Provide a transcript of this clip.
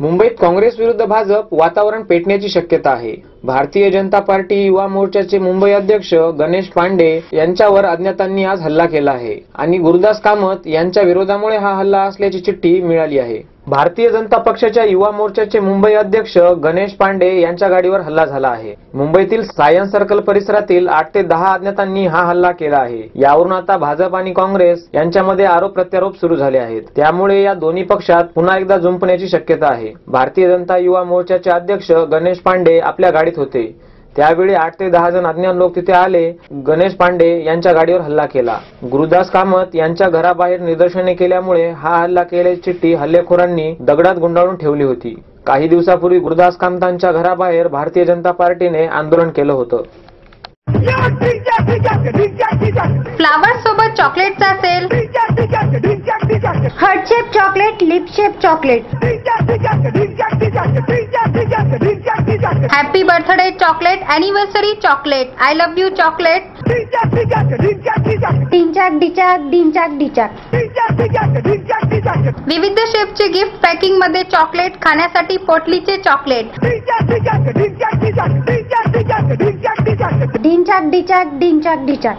मुंबईत काँग्रेस विरुद्ध भाजप वातावरण पेटण्याची शक्यता आहे. भारतीय जनता पार्टी युवा मोर्चाचे मुंबई अध्यक्ष गणेश पांडे यांच्यावर अज्ञातांनी आज हल्ला केला आहे आणि गुरुदास कामत यांच्या विरोधामुळे हा हल्ला असल्याची चिठ्ठी मिळाली आहे. भारतीय जनता पक्षाच्या युवा मोर्चाचे मुंबई अध्यक्ष गणेश पांडे यांच्या गाडीवर हल्ला झाला आहे. मुंबईतील सायन्स सर्कल परिसरातील आठ ते दहा अज्ञातांनी हा हल्ला केला आहे. यावरून आता भाजप आणि काँग्रेस यांच्यामध्ये आरोप प्रत्यारोप सुरू झाले आहेत. त्यामुळे या दोन्ही पक्षात पुन्हा एकदा जुंपण्याची शक्यता आहे. भारतीय जनता युवा मोर्चाचे अध्यक्ष गणेश पांडे आपल्या गाडीत होते. त्यावेळी आठ ते दहा जण अज्ञात लोक तिथे आले गणेश पांडे यांच्या गाडीवर हल्ला केला गुरुदास कामत यांच्या घराबाहेर निदर्शने केल्यामुळे हा हल्ला केल्याची चिठ्ठी हल्लेखोरांनी दगडात गुंडाळून ठेवली होती काही दिवसापूर्वी गुरुदास कामतांच्या घराबाहेर भारतीय जनता पार्टीने आंदोलन केलं होतं फ्लावर सोबत चॉकलेटचा sale heart shape chocolate lip shape chocolate happy birthday chocolate anniversary chocolate I love you chocolate टिंचाक डिचाक डिंचाक डिचाक विविध शेपचे गिफ्ट पॅकिंगमध्ये चॉकलेट खाण्यासाठी पोटलीचे चॉकलेट डिंचाक डिचाक डिंचाक डिचाक